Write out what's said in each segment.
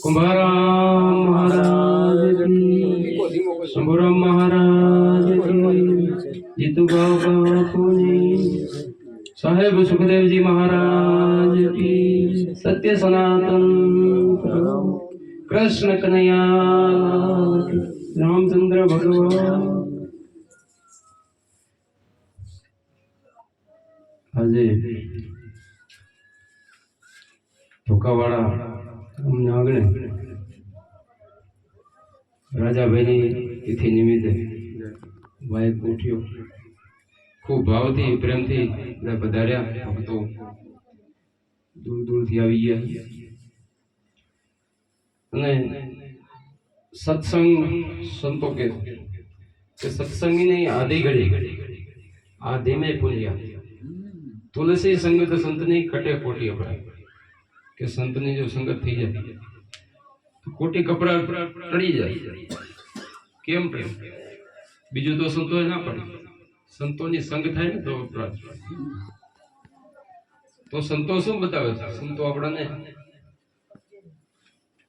કુંભારામ મહારાજ શંભુરામ મહારાજ જીતુભાવ બાપુની સાહેબ સુખદેવજી મહારાજ સત્ય સનાતન કૃષ્ણ કનૈયા રામચંદ્ર ભગવાન આજે ધોકાવાળા અમને આંગણે. રાજાભાઈની તિથિ નિમિત્તે બાઇક ઉઠ્યો. ખૂબ ભાવથી, પ્રેમથી બધા પધાર્યા ભક્તો. દૂર દૂરથી આવી ગયા. અને સત્સંગ સંતો કે સત્સંગીની આધી ઘડી, આ ધીમે પૂર્યા તુલસી સંગત સંતની કટે ખોટી અપરાય કે સંતની જો સંગત થઈ જાય ખોટી કપડા ટળી જાય. કેમ પ્રેમ બીજું તો સંતો ના પડે. સંતોની સંગ થાય ને તો અપરાધ તો સંતો શું બતાવે છે? સંતો આપણને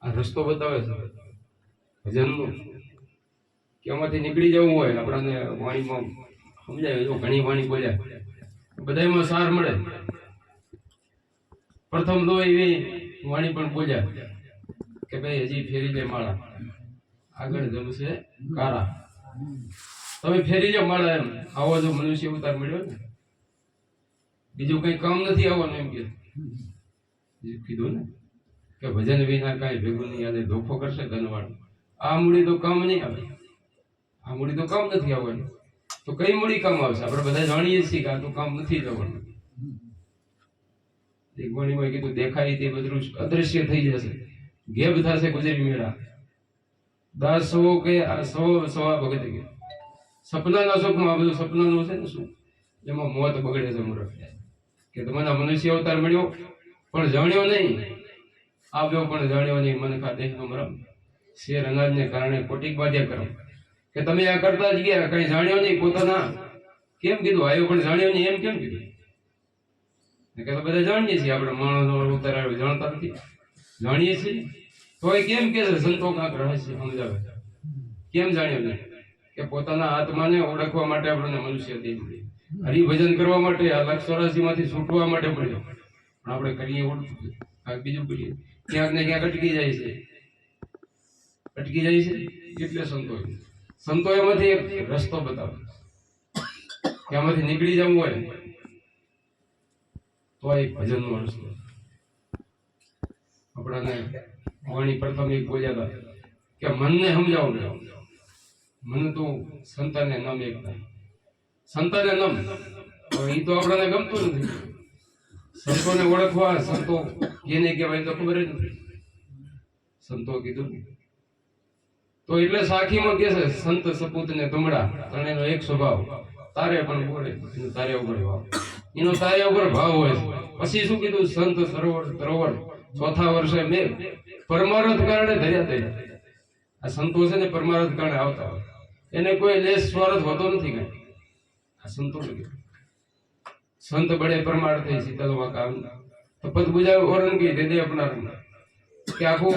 આ રસ્તો બતાવે છે. ભજનનો. કે આમાંથી નીકળી જવું હોય, આપણને વાણીમાં સમજાય, જો ઘણી વાણી બોલ્યા. બધાયમાં સાર મળે. પ્રથમ તો એવી વાણી પણ બોલ્યા કે ભાઈ હજી ફેરી લે માળા. આગળ જમશે કારા. તમે ફેરી લો માળા એમ. આવો જો મનુષ્ય અવતાર મળ્યો ને. બીજું કઈ કામ નથી આવવાનું એમ કે. કીધું ને કે ભજન વિના કાંઈ ભેગું નહીં આવે ધોખો કરશે ધનવાડ આ મૂડી તો કામ નહીં આવે. આ મૂડી તો કામ નથી આવવાનું. તો કઈ મૂડી કામ આવશે? આપણે બધા જાણીએ છીએ કે આ તો કામ નથી જવાનું. એક વાણીમાં કીધું, દેખાય તે બધું અદ્રશ્ય થઈ જશે. ગેબ થશે ગુજરી મેળા. દાસો કે સો સવા ભગત કે. સપનાના સુખમાં આ બધું સપનાનું છે ને શું? એમાં મોત બગડે છે મૂર્ખ. કે તમને મનુષ્ય અવતાર મળ્યો? પણ જાણ્યો નહીં. આવ્યો પણ જાણ્યો નહીં. મન ખા દેહનો મરમ શેર અનાજને કારણે કોટિક બાધ્યા કરમ કે તમે આ કરતા જ ગયા, કઈ જાણ્યો નહીં પોતાના. કેમ કીધું? આવ્યો પણ જાણ્યો નહીં. એમ કેમ કીધું? કે બધા જાણીએ છીએ, આપણે માણસો અવતાર જાણતા નથી. જાણીએ છીએ. તો એ કેમ કે સંતો કાંક રહસ્ય સમજાવે. કેમ નહીં કે પોતાના આત્માને ઓળખવા માટે આપણને મનુષ્ય દેહ મળ્યો હરિભજન કરવા માટે આ લક્ષમાંથી છૂટવા માટે મળ્યો. પણ આપણે કરીએ ઓળખું. કાંઈક બીજું કરીએ. ક્યાંક ને ક્યાંક અટકી જાય છે. અટકી જાય છે એટલે સંતો સંતો એમાંથી એક રસ્તો બતાવે. કે નીકળી જવું હોય તો આ એક ભજનનો રસ્તો આપણાને વાણી પ્રથમ એક બોલ્યા હતા કે મનને સમજાવો ને. મન તો સંતાને નમ એકતા સંતાને નમ. એ તો આપણને ગમતું નથી. સંતોને ઓળખવા, સંતો એને કહેવાય તો ખબર જ નથી. સંતો કીધું તો એટલે સાખીમાં કે છે, સંત સપૂત ને તમડા ત્રણેયનો એક સ્વભાવ. તારે પણ બોલે તારે ભાવ એનો તારે ઉપર ભાવ હોય પછી શું કીધું? સંત સરોવર સરોવર ચોથા વર્ષે મેં પરમારથ કારણે ધર્યા થયા. આ સંતો છે ને પરમારથ કારણે આવતા હોય. એને કોઈ લેસ સ્વાર્થ હોતો નથી કઈ. આ સંતો સંત બળે પરમાર્થ શીતલમાં કામ તપત બુજાવે ઓરન કી દે દે અપનાર કે આખું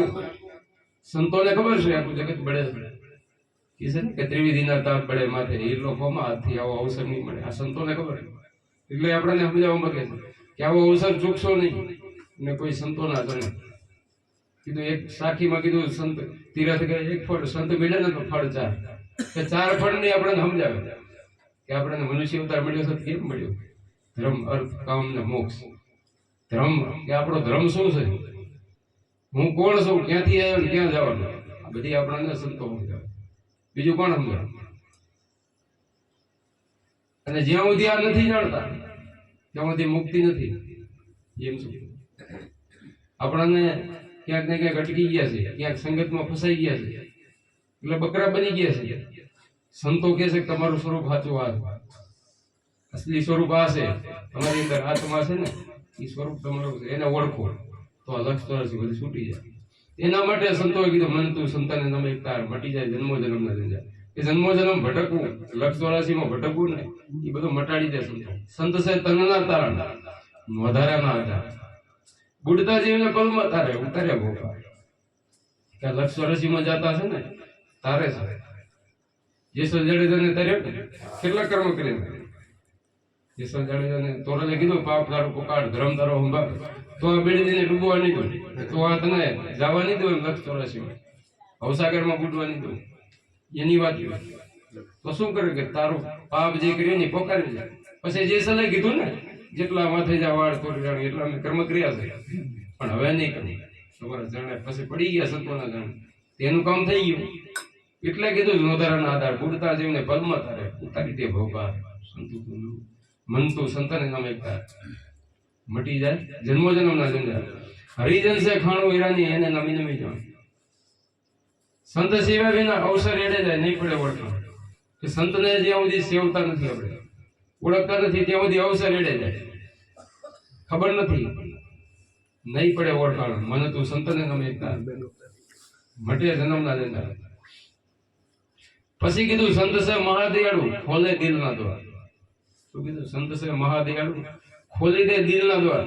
સંતોને ખબર છે, આખું જગત બળે છે. કે ત્રિવિધિના તાપ બળે માથે એ લોકોમાં હાથથી આવો અવસર નહીં મળે. આ સંતોને ખબર છે. એટલે આપણને સમજાવવા માંગે છે કે આવો અવસર ચૂકશો નહીં ને કોઈ સંતો ના જાણે કીધું એક સાખીમાં કીધું સંત તીરથ કે એક ફળ, સંત મળે ને તો ફળ ચાર. કે ચાર ફળની આપણને સમજાવે કે આપણને મનુષ્ય અવતાર મળ્યો છે કેમ મળ્યો? ધર્મ, અર્થ, કામ ને મોક્ષ. ધર્મ, કે આપણો ધર્મ શું છે? હું કોણ છું? ક્યાંથી આવ્યો ક્યાં જવાનું? બધી આપણને સંતો સમજાવે. બીજું કોણ સમજાવે? અને જ્યાં સુધી આ નથી જાણતા, ત્યાં સુધી મુક્તિ નથી. એમ શું? આપણને ક્યાંક ને ક્યાંક અટકી ગયા છે, ક્યાંક સંગતમાં ફસાઈ ગયા છે. એટલે બકરા બની ગયા છે. સંતો કહે છે કે તમારું સ્વરૂપ સાચું આ અસલી સ્વરૂપ આ છે. તમારી અંદર આત્મા છે ને એ સ્વરૂપ તમારું છે. એને ઓળખો. તો આ લક્ષ ચોરાસી બધું છૂટી જાય. એના માટે સંતોએ કીધું, મન તું સંતાને તમે એક તાર. મટી જાય જન્મો થઈ ના કે જન્મો જન્મ ભટકવું લક્ષ ભટકવું ને એ બધું મટાડી દે સંતો સાહેબ તનના તારણ. વધારાના હતા. બુડતા જીવને પલમાં તારે ઉતાર્યા ભોપા. કે લક્ષ વર્ષીમાં જતા છે ને, તારે છે. જેસો જાડેજાને તર્યો ને કેટલા કર્મ કરીને જેસો જાડેજાને તોરલે કીધું, પાપ તારો પોકાળ, ધર્મ તારો હંભા તો આ બેડીને ડૂબવા નહીં દઉં તો આ તને જવા નહીં દઉં એમ લક્ષ અવસાગરમાં બુડવા નહીં દઉં એની વાત. તો શું કરે કે તારું પાપ જે કર્યું ને પોકારી જાય પછી જે સલાહ કીધું ને, જેટલા માથે જા વાળ તોડી જાણ એટલા અમે કર્મ ક્રિયા છે. પણ હવે નહીં કરવું તમારા જાણે પછી પડી ગયા સંતોના જાણે. તેનું કામ થઈ ગયું. એટલે કીધું નોધારાના આધાર પૂરતા જીવને પલમાં તારે ઉતારી દે ભોગા. મન તો સંતને નામ એકતા મટી જાય. જન્મો જન્મ. ના જંજાળ હરિજન છે, ખાણું હીરાની, એને નમી નમી જાણ. સંત સેવા વિના અવસર એડે જાય નહીં પડે ઓળખાણ કે સંતને જ્યાં સુધી સેવતા નથી આપણે ઓળખતા નથી ત્યાં સુધી અવસર એડે જાય ખબર નથી નહીં પડે ઓળખાણ મને તું સંતને નમે એકતા મટે જન્મના જંજાળ પછી કીધું સંત છે મહાદયાળુ ખોલે દિલના દ્વાર શું કીધું સંત છે મહાદયાળુ ખોલી દે દિલના દ્વાર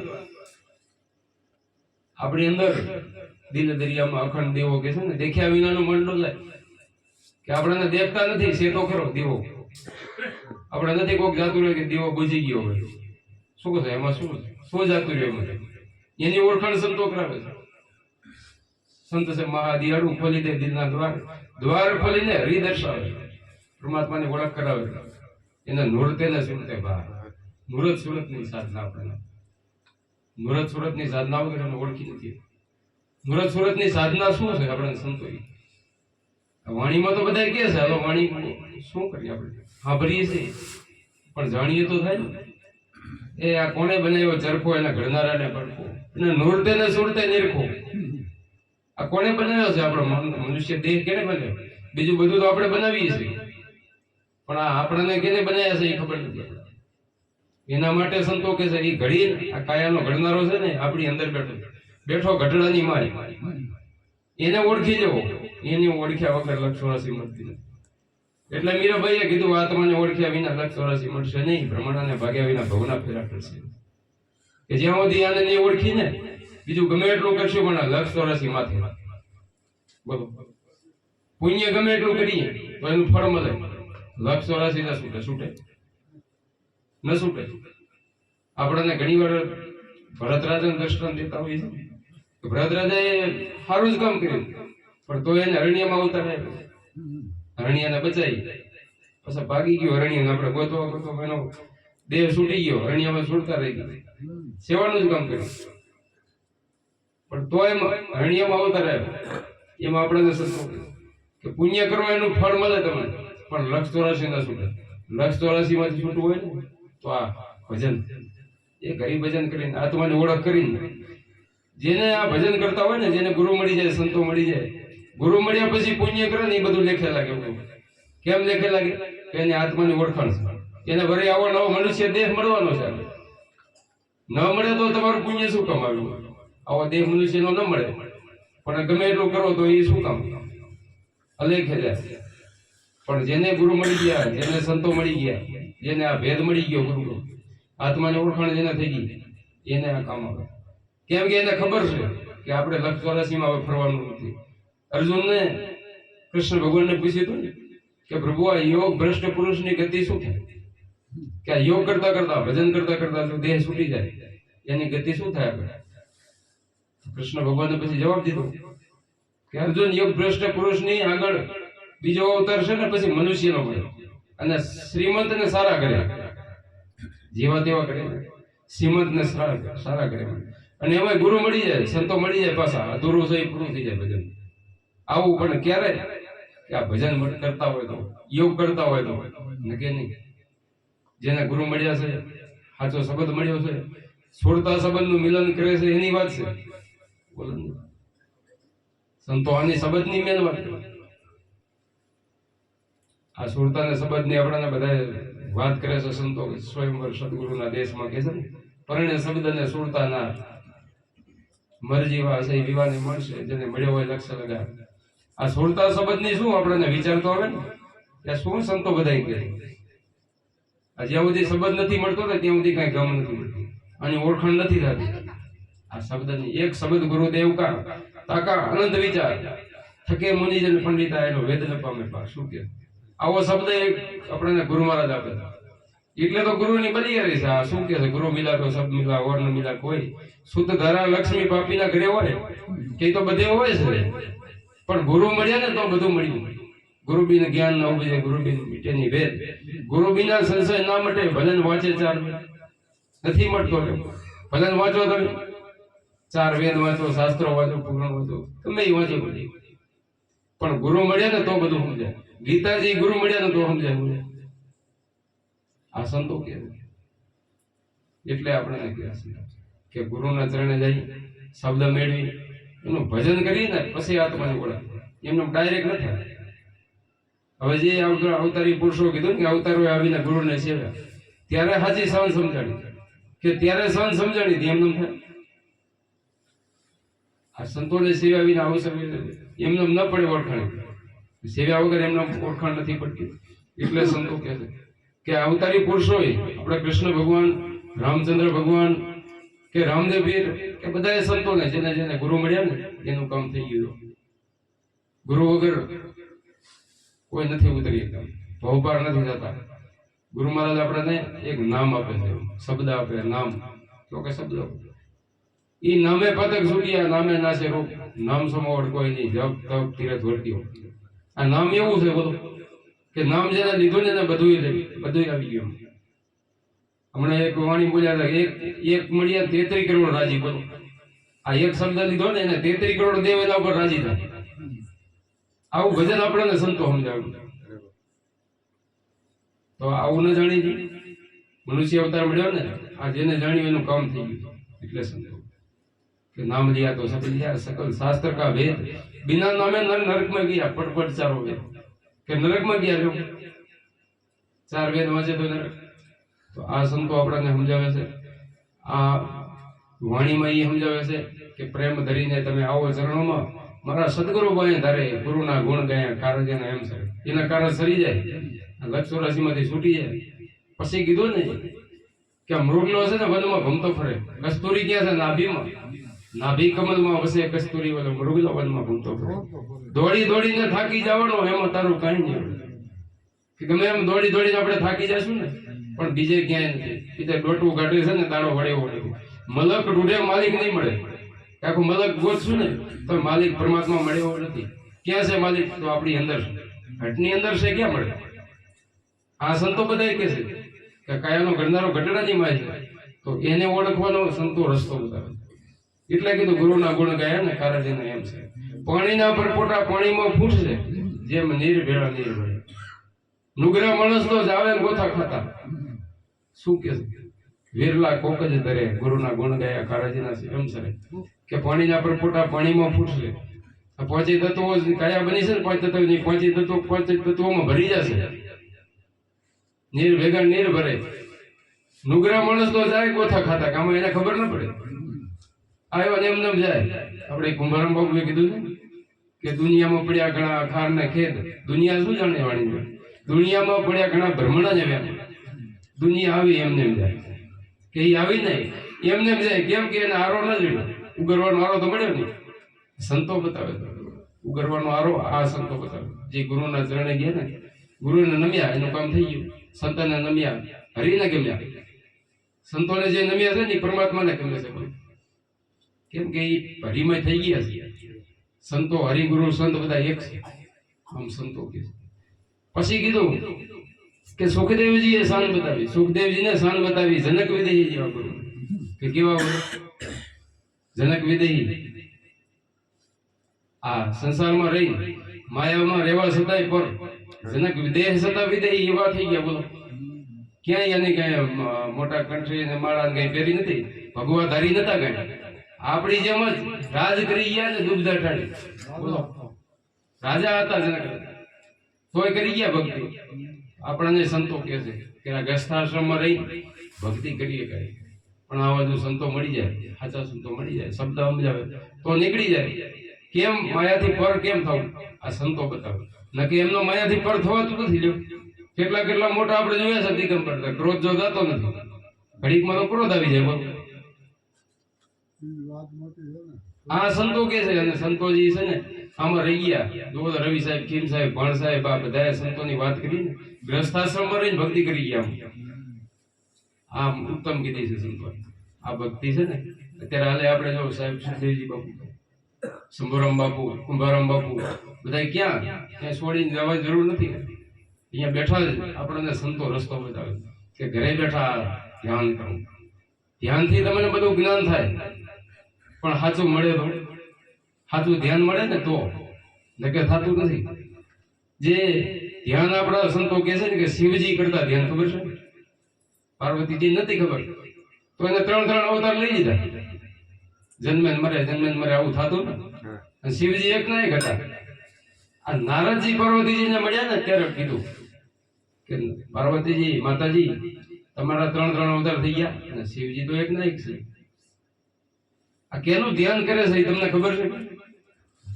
આપણી અંદર દિલ દરિયામાં અખંડ દેવો કે છે ને, દેખ્યા વિનાનો ડોલાય કે આપણને દેખતા નથી તો ખરો દેવો. આપણે નથી કોક જાતું રહે કે દેવો બુજી ગયો હોય. શું કહો એમાં શું શું જાતું રહ્યું મને એની ઓળખાણ સંતો કરાવે છે. સંત છે મહાદિયાળું, ખોલી દે દિલના દ્વાર. દ્વાર ખોલીને હરિ પરમાત્માની ઓળખ કરાવે એના નૂરતે ને સુરતે બહાર. મુરત સુરતની સાધના આપણને મુહૂર્ત સુરતની સાધના વગર ઓળખી નથી. મુરત સુરતની સાધના શું છે આપણે સંતોઈ વાણીમાં તો બધા કે છે હવે વાણી શું કરીએ આપણે? સાંભળીએ છીએ. પણ જાણીએ તો થાય ને. એ આ કોણે બનાવ્યો ચરખો, એના ઘડનારાને પડખો. અને નૂરતે ને સુરતે નિરખો. આ કોણે બનાવ્યો છે આપણો મન- મનુષ્ય દેહ કેને બનાવ્યો? બીજું બધું તો આપણે બનાવીએ છીએ. પણ આ આપણને કેને બનાવ્યા છે એ ખબર નથી એના માટે સંતો કે છે એ ઘડી આ કાયાનો ઘડનારો છે ને, આપણી અંદર બેઠો બેઠો ઘટડાની મારી એને ઓળખી જવો એની ઓળખ્યા વગર લક્ષ મળતી એટલે મીરાભાઈએ કીધું આત્માને ઓળખ્યા વિના લક્ષ ચોરાસી મળશે નહીં. ભ્રમણાને ભાગ્યા વિના ભવના ફેરા કરશે કે જ્યાં સુધી આને નહીં ઓળખીને બીજું ગમે એટલું કરશું, પણ આ લક્ષ ચોરાસી માથે. બોલો. પુણ્ય ગમે એટલું કરીએ, તો એનું ફળ મળે. લક્ષ ચોરાસી ના છૂટે છૂટે. ન છૂટે. આપણને ઘણી વાર ભરતરાજન દર્શન દેતા હોઈએ છે. કે ભરતરાજાએ સારું જ કામ કર્યું. પણ તો એને અરણ્યમાં ઉતાર્યા અરણ્યને બચાવી પછી ભાગી ગયો અરણ્ય આપણે ગોતવા ગોતવા એનો દેહ છૂટી ગયો. અરણ્યમાં છૂટતા રહી ગયા. સેવાનું જ કામ કર્યું. પણ તો એમ અરણ્યમાં અવતાર એમાં સંતોષ કે પુણ્ય કરો એનું ફળ મળે તમને. પણ લક્ષ ચોરાસી ના છૂટે. લક્ષ ચોરાસી માંથી છૂટવું હોય ને, તો આ ભજન. એ ગરીબ ભજન કરીને આત્માની ઓળખ કરીને જેને આ ભજન કરતા હોય ને, જેને ગુરુ મળી જાય, સંતો મળી જાય, ગુરુ મળ્યા પછી પુણ્ય કરે ને એ બધું લેખે લાગે કેમ લેખે લાગે? કે એની આત્માની ઓળખાણ એને વરે આવો નવો મનુષ્ય દેહ મળવાનો છે ન મળે તો તમારું પુણ્ય શું કમાવ્યું આવો દેહ મનુષ્યનો ન મળે. પણ ગમે એટલું કરો તો એ શું કામ? અલેખે જાય. પણ જેને ગુરુ મળી ગયા, જેને સંતો મળી ગયા, જેને આ ભેદ મળી ગયો ગુરુ આત્માની ઓળખાણ જેને થઈ ગઈ, એને આ કામ આવે. કેમ કે એને ખબર છે કે આપણે લક્ષ ચોરાસીમાં હવે ફરવાનું નથી. અર્જુનને કૃષ્ણ ભગવાનને પૂછ્યું હતું ને કે પ્રભુ, આ યોગ ભ્રષ્ટ પુરુષની ગતિ શું થાય? કે આ યોગ કરતા કરતા, ભજન કરતા કરતા જો દેહ છૂટી જાય, એની ગતિ શું થાય આપણે? કૃષ્ણ ભગવાને પછી જવાબ દીધો કે અર્જુન, યોગ ભ્રષ્ટ પુરુષની આગળ બીજો અવતાર છે ને, પછી મનુષ્યનો મળે અને શ્રીમંત ને સારા કર્યા. જેવા તેવા કરે શ્રીમંત ને સારા સારા કરે અને એમાં ગુરુ મળી જાય, સંતો મળી જાય પાછા. અધૂરું છે પૂરું થઈ જાય ભજન. આવું પણ ક્યારે? કે આ ભજન કરતા હોય તો, યોગ કરતા હોય તો. નકે નહીં? જેને ગુરુ મળ્યા છે, સાચો શબ્દ મળ્યો છે, છોડતા સંબંધનું મિલન કરે છે, એની વાત છે. સંતો આની સંબંધની મેન વાત. આ સુરતા ને સંબંધની આપણા બધા વાત કરે છે સંતો સ્વયંવર સદગુરુના દેશમાં કે છે ને? પરણે શબ્દ ને સુરતા ના મરજી વાસે વિવાને મળશે, જેને મળ્યો હોય લક્ષ લગા આ સુરતા સંબંધની શું આપણને વિચારતો આવે ને? કે શું સંતો બધાય કરે આ જ્યાં સુધી શબ્દ નથી મળતો ને ત્યાં સુધી કઈ ગમ નથી મળતું. આની ઓળખાણ નથી થતી. આ શબ્દની એક શબ્દ ગુરુદેવ કા, તાકા અનંત વિચાર. થકે મુનિજન પંડિતા એનો વેદ ન પામે પા શું કે આવો શબ્દ એક આપણને ગુરુ મહારાજ આપે. છે એટલે તો ગુરુની રહી છે. આ શું કે છે? ગુરુ મિલા તો શબ્દ મિલા વર્ણ મિલા કોઈ. શુદ્ધ ધરા લક્ષ્મી પાપીના ઘરે હોય, કે તો બધે હોય છે. પણ ગુરુ મળ્યા ને તો બધું મળ્યું. ગુરુ બિન જ્ઞાન ન ઉભે ગુરુ બિન મીટેની વેદ. ગુરુ બિના સંશય ના મટે, ભજન વાંચે ચાર નથી મળતો. ભજન વાંચો તમે. ચાર વેદ વાંચો, શાસ્ત્રો વાંચો, પુરાણ વાંચો. તમે એ વાંચો પણ ગુરુ મળ્યા ને તો બધું સમજાય. ગીતાજી ગુરુ મળ્યા ને તો સમજાય. આ સંતો કે એટલે આપણે કે ગુરુના ચરણે જઈ, શબ્દ મેળવી, એનું ભજન કરીને પછી આત્માને ઓળખ. એમને ડાયરેક્ટ ન હવે જે અવતારી પુરુષો કીધું ને કે અવતારો આવીને ગુરુને સેવ્યા ત્યારે હાજી સહન સમજાણી. કે ત્યારે સહન સમજાડી હતી એમને થાય. આ સંતોને સેવા વિના અવસર એમને ન પડે ઓળખાણ. સેવા વગર એમને ઓળખાણ નથી પડતી. એટલે સંતો કહે છે કે અવતારી પુરુષોએ આપણે કૃષ્ણ ભગવાન, રામચંદ્ર ભગવાન, કે રામદેવ વીર કે બધાએ સંતોને જેને જેને ગુરુ મળ્યા ને, એનું કામ થઈ ગયું ગુરુ વગર કોઈ નથી ઉતરી ભવપાર નથી થતા. ગુરુ મહારાજ આપણને એક નામ આપે છે, શબ્દ આપે, નામ. તો કે શબ્દ ઈ નામે પતક સુટિયા નામે નાશે રૂપ. નામ સમોવડ કોઈ નહીં. જપ તપ, તીરથ વર્ત્યો આ નામ એવું છે બોલો કે નામ જેના લીધું ને એને બધું બધું આવી ગયું હમણાં એક વાણી બોલ્યા હતા, એક એક મળ્યા તેત્રી કરોડ રાજી કરો. આ એક શબ્દ લીધો ને એને તેત્રી કરોડ દેવ એના ઉપર રાજી થાય. આવું ભજન આપણને સંતો સમજાવ્યું. તો આવું ન જાણી મનુષ્ય અવતાર મળ્યો ને, આ જેને જાણ્યું એનું કામ થઈ ગયું. એટલે સંતો. કે નામ લિયા તો સકલ શાસ્ત્ર કા વેદ. બિના નામે નર નરકમાં ગયા, પટપટ ચારો વેદ. કે નરકમાં ગયા છો? ચાર વેદ વાંચે તો નરક. તો આ સંતો આપણને સમજાવે છે. આ વાણીમાં એ સમજાવે છે કે પ્રેમ ધરીને તમે આવો ચરણોમાં. મારા સદગુરુ ભાઈ ધારે ગુરુના ગુણ ગયા કારજેને એમ છે. એના કારણ સરી જાય. લક્ષ રાશિમાંથી છૂટી જાય. પછી કીધું ને કે મૃગલો છે ને વનમાં ઘૂમતો ફરે. કસ્તુરી ક્યાં છે? નાભીમાં. નાભી કમલમાં વસે કસ્તુરી વાળો મૃગલો વનમાં ઘૂમતો દોડી દોડીને થાકી જવાનો એમાં તારું કઈ નહીં કે ગમે એમ દોડી દોડીને આપણે થાકી જશું ને, પણ બીજે ક્યાંય નથી. બીજે ડોટવું કાઢ્યું છે ને તારો વળે વળે મલક રૂઢે માલિક નહીં મળે. આખું મલક ગોતશું ને, તો માલિક પરમાત્મા મળે એવો નથી. ક્યાં છે માલિક? તો આપણી અંદર. ઘટની અંદર છે, ક્યાં મળે? આ સંતો બધા કે છે કે કાયાનો ગણનારો ઘટડાની માય છે. તો એને ઓળખવાનો સંતો રસ્તો બતાવે એટલે કીધું ગુરુના ગુણ ગાયા ને કારજીને એમ છે. પાણીના પરપોટા પાણીમાં ફૂટશે, જેમ નીર ભેળા નીર ભળે. નુગરા માણસ તો જાવે ને ગોથા ખાતા. શું કે? વિરલા કોક જ ધરે, ગુરુના ગુણ ગાયા કારાજીના એમ છે. કે પાણીના પરપોટા પાણીમાં ફૂટશે. પાંચે તત્વો કયા બની છે ને પાંચ તત્વની પાંચે તત્વો, પાંચ તત્વોમાં ભરી જશે. નીર ભેગા નીર ભરે. નુગરા માણસ તો જાય ગોથા ખાતા કામ એને ખબર ન પડે. આવ્યો ને એમ નેમ જાય. આપણે કુંભારામ બાબુએ કીધું ને કે દુનિયામાં પડ્યા ઘણા ખાર ને ખેત, દુનિયા શું જાણે વાણી દુનિયામાં પડ્યા ઘણા ભ્રમણ જ આવ્યા. દુનિયા આવી એમને એમ જાય. કે એ આવી નહીં. એમને એમ જાય, કેમ કે એને આરો ન જોયો? ઉગરવાનો આરો તો મળ્યો નહીં. સંતો બતાવે ઉગરવાનો આરો, આ સંતો બતાવે. જે ગુરુના ચરણે ગયા ને, ગુરુને નમ્યા, એનું કામ થઈ ગયું. સંતને નમ્યા, હરિને ગમ્યા. સંતોને જે નમ્યા છે ને પરમાત્માને ગમે છે બોલો. કેમ કે એ હરિમય થઈ ગયા છે. સંતો હરિગુરુ સંત બધા એક છે. આમ સંતો કે પછી કીધું કે સુખદેવજીએ શાન બતાવી. સુખદેવજીને શાન બતાવી. જનક વિદેહી જેવા ગુરુ. કે કેવા ગુરુ? જનક વિદેહી. આ સંસારમાં રહી માયામાં રહેવા છતાંય પર જનક વિદેહ છતાં વિદેહી એવા થઈ ગયા બોલો. ક્યાંય એને કઈ મોટા કન્ટ્રી ને માળા કઈ પહેરી નથી. ભગવા ધારી નતા કઈ. આપણી જેમ જ રાજ કરી ગયા છે દુઃખ દટાડી રાજા હતા જનક તોય કરી ગયા ભક્તિ. આપણને સંતો કહે છે કે આ ગસ્થાશ્રમમાં રહી, ભક્તિ કરીએ કરી પણ આવા જો સંતો મળી જાય, સાચા સંતો મળી જાય, શબ્દ સમજાવે, તો નીકળી જાય. કેમ માયાથી પર કેમ થવું? આ સંતો બતાવે. નકે એમનો માયાથી પર થવાતું નથી લ્યો. કેટલા કેટલા મોટા આપણે જોયા છે દિગંબર ક્રોધ જો થતો નથી. ઘડીકમાં તો ક્રોધ આવી જાય આ સંતો કે છે અને સંતોજી છે ને, આમાં રહી ગયા. જુઓ રવિ સાહેબ, ખીમ સાહેબ, ભણ સાહેબ, આ બધાએ સંતોની વાત કરી ને, ગ્રસ્થાશ્રમમાં રહીને ભક્તિ કરી ગયા આમ. ઉત્તમ કીધી છે સંતો. આ ભક્તિ છે ને, અત્યારે હાલે આપણે જો સાહેબ સુખદેવજી બાપુ શંભુરામ બાપુ, કુંભારામ બાપુ બધા ક્યાં? ત્યાં છોડીને જવાની જરૂર નથી. અહીંયા બેઠા જ આપણને સંતો રસ્તો બતાવે કે ઘરે બેઠા ધ્યાન કરો. ધ્યાનથી તમને બધું જ્ઞાન થાય. પણ સાચું મળે તો. સાચું ધ્યાન મળે ને તો. નકે થતું નથી. જે ધ્યાન આપણા સંતો કહે છે ને કે શિવજી કરતા ધ્યાન ખબર છે? પાર્વતીજી નથી ખબર. તો એને ત્રણ ત્રણ અવતાર લઈ લીધા. જન્મે મરે જન્મે મરે આવું થતું ને. અને શિવજી એક ના એક હતા. આ નારદજી પાર્વતીજીને મળ્યા ને ત્યારે કીધું કે પાર્વતીજી માતાજી તમારા ત્રણ ત્રણ અવતાર થઈ ગયા અને શિવજી તો એક ના એક છે. આ કેનું ધ્યાન કરે છે તમને ખબર છે?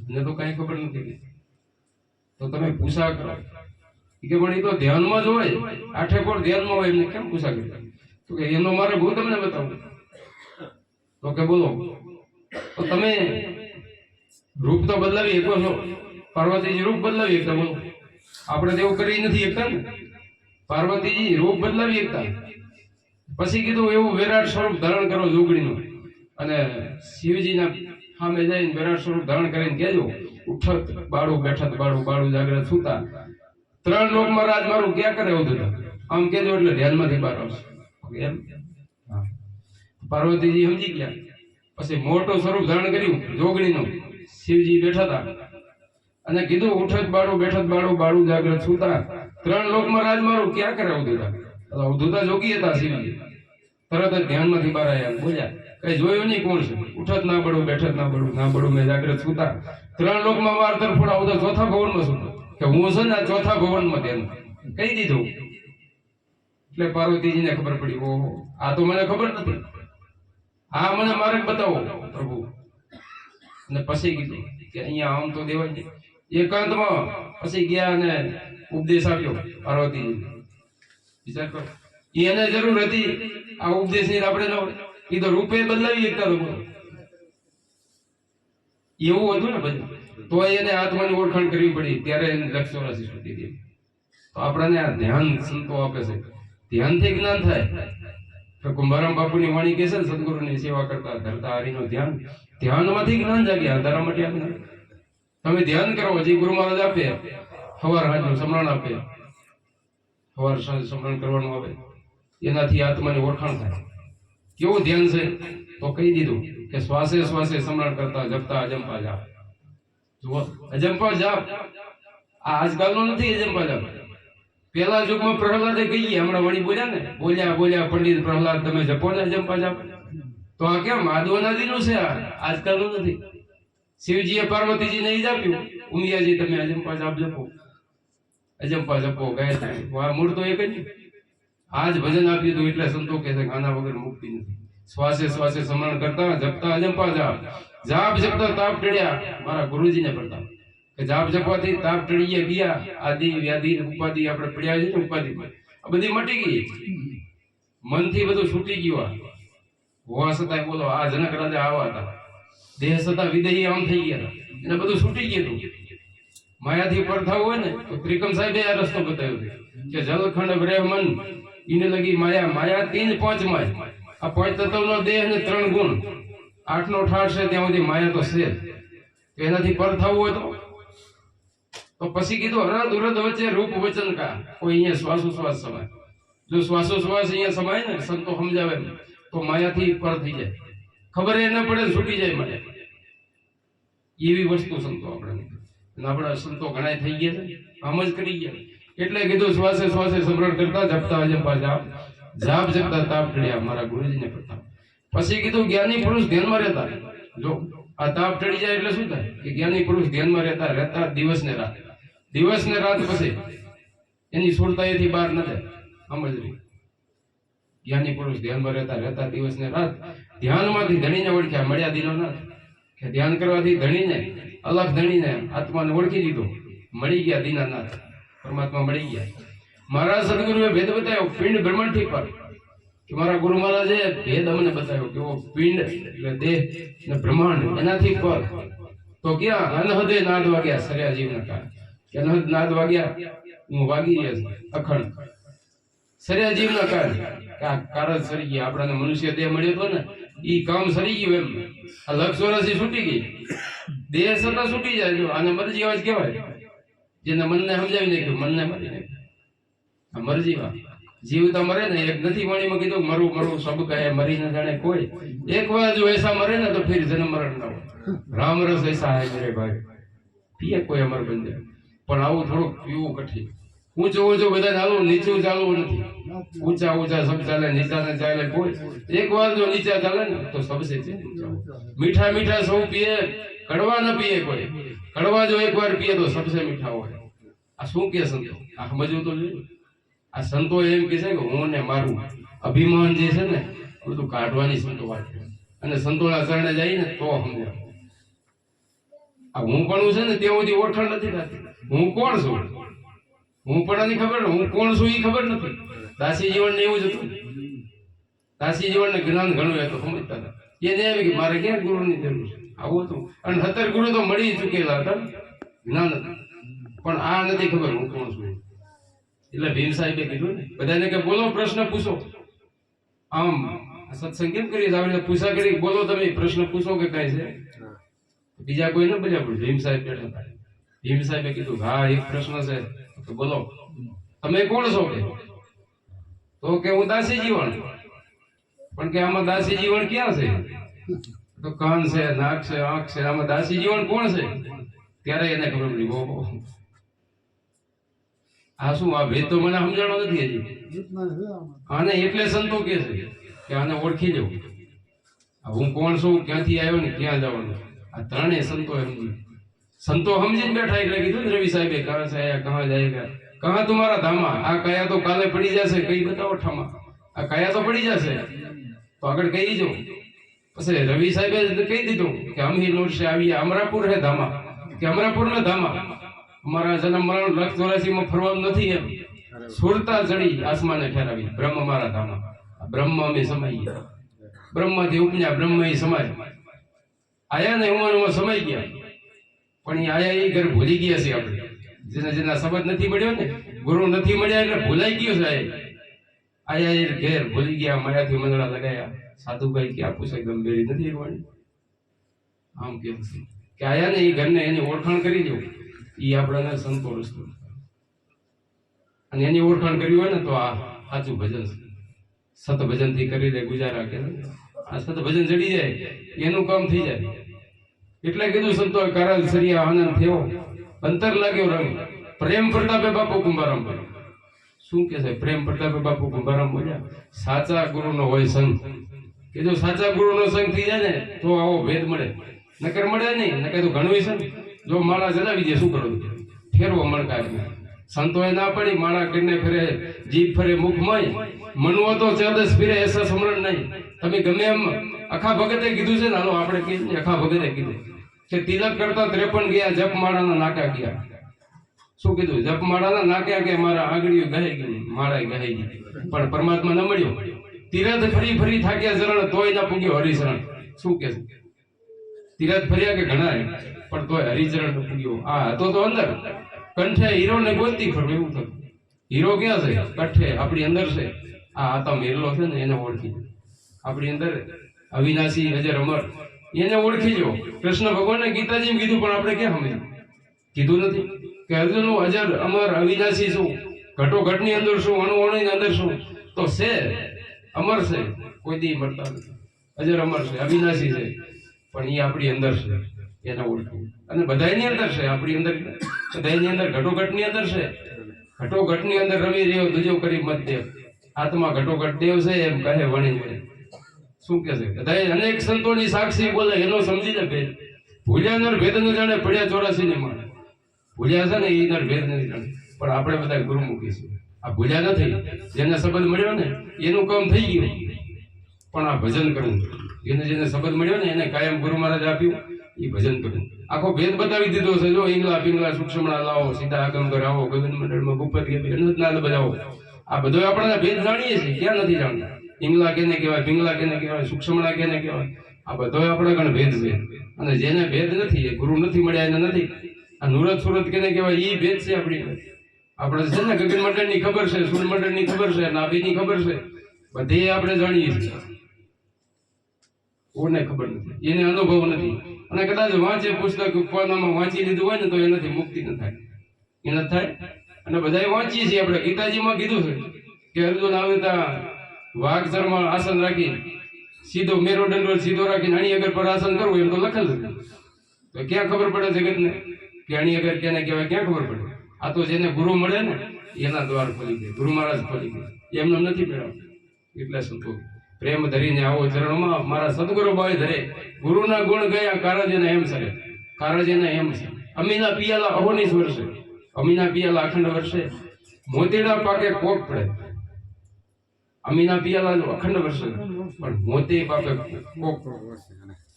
મને તો કઈ ખબર નથી. તો તમે પૂછા કરો. કે પણ એ તો ધ્યાનમાં જ હોય. આઠે કોર ધ્યાનમાં હોય એમને કેમ પૂછા કરી? તો કે એનો મારે બહુ તમને બતાવું. તો કે બોલો. તો તમે રૂપ તો બદલાવી શકો છો. પાર્વતીજી રૂપ બદલાવી શકતા, બોલો. આપણે તેવું કરી નથી શકતા ને? પાર્વતીજી રૂપ બદલાવી શકતા. પછી કીધું એવું વિરાટ સ્વરૂપ ધારણ કરો જોગણીનું અને શિવજીના સામે જઈને વિરાટ સ્વરૂપ ધારણ કરીને કહેજો, ઉઠત, બાળું બેઠત, બાળું બાળું જાગ્રત સુતા. ત્રણ લોકમાં રાજ મારું ક્યાં કરે એવું થતું? આમ કહેજો એટલે ધ્યાનમાંથી બહાર આવશે. એમ? પાર્વતીજી સમજી ગયા. પછી મોટું સ્વરૂપ ધારણ કર્યું, જોગણીનું. શિવજી બેઠા હતા. અને કીધું, ઉઠત, બાળું બેઠત, બાળું બાળું જાગ્રત સુતા. ત્રણ લોકમાં રાજ મારું ક્યાં કરે અવધૂતા અવધૂતા જોગી હતા શિવજી. તરત જ ધ્યાનમાંથી બહાર આવ્યા બોલ્યા કઈ જોયું નહીં કોણ છે? ઉઠત ના બળું બેઠત ના બળું ના બળું મેં જાગ્રત સુતા. ત્રણ લોકમાં વાર તરફોડા આવતા ચોથા ભવનમાં સુતો. કે હું છે ને ચોથા ભવનમાં તેનું. કહી દીધું. એટલે પાર્વતીજીને ખબર પડી, ઓહો, આ તો મને ખબર નથી. આ મને માર્ગ બતાવો, પ્રભુ. અને પછી કીધું કે અહીંયા આમ તો દેવાય એકાંતમાં પછી ગયા અને ઉપદેશ આપ્યો પાર્વતીજી વિચાર કરો. એને જરૂર હતી આ ઉપદેશની આપણે ન હોય. ઈ તો રૂપે બદલાવી એકતા લોકો એવું હતું ને બધું. તો એને આત્માની ઓળખાણ કરવી પડી. ત્યારે એને લક્ષ ચોરાસી સુધી દીધી. તો આપણને આ ધ્યાન સંતો આપે છે. ધ્યાનથી જ્ઞાન થાય. તો કુંભારામ બાપુની વાણી કહે છે ને, સદગુરુની સેવા કરતા ધરતા હરિનું ધ્યાન. ધ્યાનમાંથી જ્ઞાન જાગ્યા અંધારા માટે આપણે. તમે ધ્યાન કરો. જે ગુરુ મહારાજ આપે. સવાર હાજર સમરણ આપે. સવાર સાંજ સમરણ કરવાનું આવે. એનાથી આત્માની ઓળખાણ થાય. કેવું ધ્યાન છે? તો કહી દીધું કે શ્વાસે શ્વાસે સમરણ કરતા જપતા અજંપા જાપ. જુઓ, અજંપા જાપ આ આજકાલનો નથી અજંપા જાપ. પેલા યુગમાં પ્રહલાદે કહીએ, હમણાં વળી બોલ્યા ને, બોલ્યા બોલ્યા, પંડિત પ્રહલાદ, તમે જપો ને અજંપા જાપ. તો આ કેમ? માધવનાદીનું છે આ, આજકાલનું નથી. શિવજીએ પાર્વતીજીને ઈ જ આપ્યું, ઉમિયાજી, તમે અજંપા જાપ જપો. અજંપા જપો ગાયત્રી મૂળ તો એક જ. આ ભજન આપીએ તો એટલે સંતો કહે છે વગર મુક્તિ નથી. શ્વાસે શ્વાસે સમરણ કરતા જપતા અજંપા જાપ જાપ જપતા તાપ ટળ્યા મારા ગુરુજીને પડતા કે જાપ જપવાથી તાપ ટળીએ ગયા આદિ વ્યાધિ ઉપાધિ આપણે પડ્યા છે ને ઉપાધિ આ બધી મટી ગઈ. મનથી બધું છૂટી ગયું હોવા છતાંય બોલો, આ જનક રાજા આવા હતા. દેહ છતાં વિદેહી આમ થઈ ગયા હતા. એટલે બધું છૂટી ગયું માયાથી પર થવું હોય ને, તો ત્રિકમ સાહેબે આ રસ્તો બતાવ્યો કે જલખંડ બ્રહ્મન ઈને લગી માયા માયા તીન પાંચ માય આ પાંચ તત્વનો દેહ ને ત્રણ ગુણ. આઠનો ઠાઠ છે, ત્યાં સુધી માયા તો છે એનાથી પર થવું હોય તો? તો પછી કીધું હરદ ઉરદ વચ્ચે રૂપ વચન કા? કોઈ અહીંયા શ્વાસોશ્વાસ સમાય. જો શ્વાસોશ્વાસ અહીંયા સમાય ને, સંતો સમજાવે તો માયાથી પર થઈ જાય. ખબર એ ન પડે, છૂટી જાય મને એવી વસ્તુ સંતો આપણે આપણા સંતો ઘણા થઈ ગયા છે. આમ જ કરી ગયા. એટલે કીધું, શ્વાસે શ્વાસે સમરણ કરતા જપતા અજંપા પાછા. જાપ જપતા તાપ ટળ્યા મારા ગુરુજીને પ્રતાપ પછી કીધું, જ્ઞાની પુરુષ ધ્યાનમાં રહેતા. જો આ તાપ ટળી જાય એટલે શું થાય? કે જ્ઞાની પુરુષ ધ્યાનમાં રહેતા રહેતા દિવસ ને રાત. દિવસ ને રાત પછી એની સુરતાઈથી બહાર ન જાય. સમજવી જ્ઞાની પુરુષ ધ્યાનમાં રહેતા રહેતા દિવસ ને રાત. ધ્યાનમાંથી ધણીને ઓળખ્યા, મળ્યા દિનો ના કે ધ્યાન કરવાથી ધણીને, અલગ ધણીને આત્માને ઓળખી લીધો. મળી ગયા દીનાનાથ. પરમાત્મા મળી ગયા. મારા સદગુરુએ ભેદ બતાવ્યો, પિંડ બ્રહ્માંડ પર. કે મારા ગુરુ મહારાજે ભેદ અમને બતાવ્યો કે ઓ પિંડ એટલે દેહ અને બ્રહ્માંડ એનાથી પર. તો ક્યાં? અનહદે નાદ વાગ્યા સર્યા જીવના કાળ કે અનહદ નાદ વાગ્યા, હું વાગી રહ્યો અખંડ. સર્યા જીવના કાળ આ કારણ સરી ગયા, આપણાને મનુષ્ય દેહ મળ્યો હતો ને, ઈ કામ સરી ગયું એમ. આ લક્ષ વર્ષથી છૂટી ગઈ. દેહ સતા છૂટી જાય આને મરજી અવાજ કહેવાય. જેને મનને સમજાવી નાખ્યું, મનને મારી નાખ્યું. આ મરજી વાત. જીવતા મરે ને, એક નથી વાણીમાં કીધું, મરું મરું, સબ કહે, મરી ન જાણે કોઈ. એક વાર જો એસા મરે ને તો ફિર જન્મ મરણ ન રામ રસ એસા હે મેરે ભાઈ. પીએ કોઈ અમર બંને પણ આવું થોડુંક પીવું કઠિન. ઊંચો ઊંચો બધા ચાલુ નીચું ચાલવું નથી. ઊંચા ઊંચા સબ ચાલે, નીચા ને ચાલે કોઈ. એક વાર જો નીચા ચાલે ને, તો સબસે મીઠા મીઠા સૌ પીએ, કડવા ન પીએ કોઈ. કડવા જો એક વાર પીએ તો સબસે મીઠા હોય. આ શું કે સંતો આ સમજવું તો જોઈએ આ સંતો એમ કે છે કે હું ને મારું અભિમાન જે છે ને બધું કાઢવાની સંતો વાત. અને સંતોના શરણે જાય ને તો સમજે. આ હું પણ છે ને તે સુધી ઓળખાણ નથી થતી. હું કોણ છું? હું પણ નથી ખબર હું કોણ છું એ ખબર નથી. દાસી જીવન ને એવું જ હતું. દાસી જીવન ને જ્ઞાન ઘણું એ તો સમજતા હતા. એને એમ કે મારે ક્યાં ગુરુની જરૂર છે? આવું હતું. અને સત્તર ગુરુ તો મળી ચૂકેલા હતા. જ્ઞાન પણ આ નથી ખબર હું કોણ છું. એટલે ભીમ સાહેબે કીધું ને બધાને કે બોલો પ્રશ્ન પૂછો. આમ સત્સંગ કેમ કરીએ આપણે પૂછા કરી બોલો તમે પ્રશ્ન પૂછો કે કઈ છે? બીજા કોઈ ન બોલ્યા પણ ભીમ સાહેબ બેઠા ભીમ સાહેબે કીધું હા એક પ્રશ્ન છે. તો બોલો. તમે કોણ છો કે? તો કે હું દાસી જીવન પણ કે આમાં દાસી જીવન ક્યાં છે? તો કાન છે, નાક છે, આંખ છે, આમાં દાસી જીવન કોણ છે? ત્યારે એને ખબર પડી બહુ આ શું, આ ભેદ તો મને સમજાણો નથી હજી. આને એટલે સંતો કે છે કે આને ઓળખી લેવું. હું કોણ છું, ક્યાંથી આવ્યો ને ક્યાં જવાનું? આ ત્રણેય સંતો સમજી સંતો સમજીને બેઠા એટલે કીધું ને રવિ સાહેબે કહા છે આયા કહા જાયગા કહા તુમારા ધામા આ કયા તો કાલે પડી જશે, કઈ બતાવો ઠામા? આ કયા તો પડી જશે. તો આગળ કહી જો. પછી રવિ સાહેબે કહી દીધું કે હમ લોટ છે આવીએ અમરાપુર હે ધામા. કે અમરાપુર ને ધામા. અમારા જન્મ મરણ લક્ષ ચોરાસી માં ફરવાનું નથી એમ. સુરતા ચડી આસમાને ઠેરાવી. બ્રહ્મ મારા ધામા. બ્રહ્મ અમે સમાઈ ગયા બ્રહ્મથી ઉપજ્યા બ્રહ્મ એ સમાય. આયા ને ઉંમરમાં સમાઈ ગયા. પણ એ આયા એ ઘર ભૂલી ગયા છે આપણે. જેના જેના શબ્દ નથી મળ્યો ને, ગુરુ નથી મળ્યા એટલે ભૂલાઈ ગયો છે આયા એ ઘેર ભૂલી ગયા, માયાથી મંદડા લગાયા. સાધુભાઈ ક્યાં પૂછાય ગંભીરી નથી કરવાની આમ કે કે આયા ને એ ઘરને એની ઓળખાણ કરી દો એ આપણાને સંતોષ અને એની ઓળખાણ કરવી હોય ને તો આ સાચું ભજન સત ભજનથી કરી દે ગુજારા કે આ સત ભજન ચડી જાય, એનું કામ થઈ જાય. એટલે કીધું સંતો કારણ સરિયા આનંદ થયો. અંતર લાગ્યો રંગ. પ્રેમ પ્રતાપે બાપુ કુંભારામ. શું કે છે? પ્રેમ પ્રતાપે બાપુ કુંભારામ બોલ્યા, સાચા ગુરુનો હોય સંગ. જો સાચા ગુરુનો સંગ થઈ જાય ને, તો આવો ભેદ મળે. નકર મળે નહીં, નકર તો ઘણું છે ને. જો માળા જલાવી દે, શું કરવું ફેરવો મણકા સંતોએ ના પડી, માળા કરીને ફરે, જીભ ફરે, મુખ મય. મનવો તો ચૌદસ ફીરે, એસા સમરણ નહીં. તમે ગમે એમ અખા ભગતે કીધું છે ને, હાલો આપણે કહીએ અખા ભગતે કીધું. કે તિલક કરતા ત્રેપન ગયા, જપ માળાના નાકા ગયા. શું કીધું? જપ માળાના નાખ્યા કે મારા આંગળીઓ ગહાઈ ગઈ માળા ગહાઈ ગઈ. પણ પરમાત્મા ન મળ્યો. તીરથ ફરી ફરી થાક્યા શરણ, તોય ના પૂગ્યો હરિશરણ. શું કે તીરથ ફર્યા કે ઘણા પણ તોય હરિચરણ ન પૂગ્યો. આ હતો તો અંદર. કંઠે હીરો ને ગોતી ફરવું એવું થયું. હીરો ક્યાં છે? કંઠે, આપણી અંદર છે. આ આતા મેરલો છે ને, એને ઓળખી આપણી અંદર અવિનાશી અજર અમર. એને ઓળખી જો કૃષ્ણ ભગવાને ગીતાજી કીધું, પણ આપણે ક્યાં સમજ્યું? કીધું નથી. કે અર્જુન અજર અમર અવિનાશી છું. ઘટો ઘટની અંદર શું અણુ અણુની અંદર શું તો છે, અમર છે. કોઈ દી મરતા નથી. અજર અમર છે, અવિનાશી છે. પણ એ આપણી અંદર છે. એને ઓળખવું અને બધાની અંદર છે, આપણી અંદર બધાયની અંદર ઘટોઘટની અંદર છે. ઘટોઘટની અંદર રમી રહ્યો દુજો કરી મત દેવ આત્મા ઘટોઘટ દેવ છે, એમ કહે વણી વણી. શું કે છે? બધા અનેક સંતોની સાક્ષી બોલે, એનો સમજી લે ભેદ. ભૂલ્યા નર ભેદ ન જાણે પડ્યા ચોરાસી ને માણે ભૂલ્યા છે ને એ ઘર ભેદ નથી જાણે પણ આપણે બધા ગુરુમુખી છે આ ભૂલ્યા નથી. જેને સંબંધ મળ્યો ને, એનું કામ થઈ ગયું. પણ આ ભજન કરવું. જેને જેને સંબંધ મળ્યો ને, એને કાયમ ગુરુ મહારાજ આપ્યું. એ ભજન કરવું. આખો ભેદ બતાવી દીધો છે. જો ઈંગલા પિંગલા સૂક્ષ્મણા લાવો, સીધા આગમ કરાવો ગગન મંડળમાં ગુપ્પત કે અનંત નાદ બજાવો. આ બધો આપણે ભેદ જાણીએ છીએ. ક્યાં નથી જાણતા? ઈંગલા કેને કહેવાય પિંગલા કેને કહેવાય, સૂક્ષ્મણા કેને કહેવાય? આ બધો આપણા ગણ ભેદ છે. અને જેને ભેદ નથી, એ ગુરુ નથી મળ્યા, એને નથી. આ નુરત સુરત કેને કહેવાય એ ભેદ છે આપણી આપણે છે ને ગગન મંડળની ખબર છે સૂર્ય મંડળની ખબર છે નાભીની ખબર છે. બધે આપણે જાણીએ છીએ. કોને ખબર નથી. એને અનુભવ નથી. અને કદાચ વાંચે પુસ્તક કોનામાં વાંચી લીધું હોય ને તો એનાથી મુક્તિ ન થાય. એ ન થાય. અને બધાએ વાંચીએ છીએ આપણે. ગીતાજીમાં કીધું છે કે અર્જુન આવે ત્યાં વાઘ શર્મા આસન રાખી સીધો મેરો દંડો સીધો રાખીને અણી અગર પર આસન કરવું એમ તો લખેલું તો ક્યાં ખબર પડે જગતને? અણી અગર કેને કહેવાય, ક્યાં ખબર પડે? આ તો જેને ગુરુ મળે ને, એના દ્વાર ખોલી દે, ગુરુ મહારાજ ખોલી દે. એમને નથી મેળવતા. એટલે સંતો પ્રેમ ધરીને આવો ચરણમાં, મારા સદગુરુ બાઈ ધરે. ગુરુના ગુણ ગયા, કારજને એમ સરે. કારજને એમ છે અમીના પિયાલા અહોનીસ વર્ષે અમીના પિયાલા અખંડ વર્ષે. મોતીડા પાકે કોક પડે. અમીના પિયાલા અખંડ વર્ષે. પણ મોતી પાકે કોક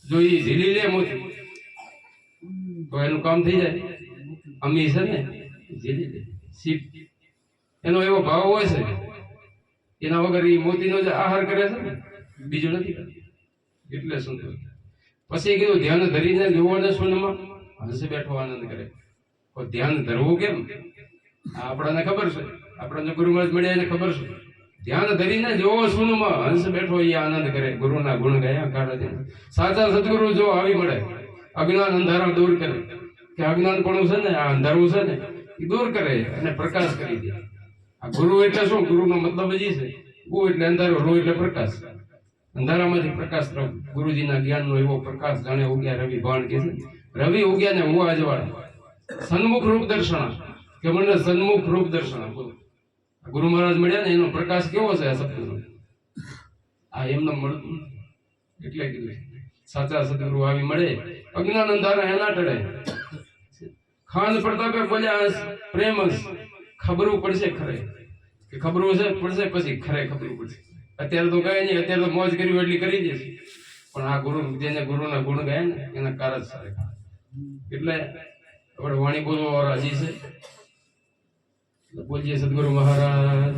જો એ ઝીલી લે મોતી. તો એનું કામ થઈ જાય. અમી છે ને શિવ એનો એવો ભાવ હોય છે, એના વગર એ મોતીનો જે આહાર કરે છે ને, બીજું નથી એટલે સંતોષ પછી કીધું, ધ્યાન ધરીને જોવાને સુનમાં હંસ બેઠો આનંદ કરે. તો ધ્યાન ધરવું કેમ? આપણને ખબર છે. આપણને ગુરુ મહારાજ મળ્યા એને ખબર છે. ધ્યાન ધરીને જોવો સુનમાં હંસ બેઠો એ આનંદ કરે. ગુરુના ગુણ ગયા કાઢે સાચા સદગુરુ જો આવી મળે અજ્ઞાન અંધારા દૂર કરે. કે અજ્ઞાન પણ છે ને, આ અંધારું છે ને, એ દૂર કરે અને પ્રકાશ કરી દે. આ ગુરુ એટલે શું? ગુરુનો મતલબ જ છે. ગુ એટલે અંધારો રો એટલે પ્રકાશ. અંધારામાંથી પ્રકાશ ગુરુજીના જ્ઞાનનો એવો પ્રકાશ જાણે ઉગ્યા રવિ ભાણ કે રવિ ઉગ્યા ને હું અજવાળા સન્મુખ રૂપ દર્શન. કે મને સન્મુખ રૂપ દર્શન ગુરુ મહારાજ મળ્યા ને, એનો પ્રકાશ કેવો છે આ સત્યનો આ એમને મળતું. એટલે કીધું. સાચા સદગુરુ આવી મળે. અજ્ઞાન અંધારા એના ટળે. ખાન પ્રતાપે બોલ્યા પ્રેમ ખબરું પડશે ખરે. કે ખબરું છે પડશે પછી ખરે ખબરું પડશે. અત્યારે તો કઈ નહીં, અત્યારે તો મોજ કરી એટલી કરી દે પણ આ ગુરુ, જેને ગુરુના ગુણ ગયા ને, એના કાર સારે એટલે આપણે વાણી બોલવા રાજી છે. બોલીએ સદગુરુ મહારાજ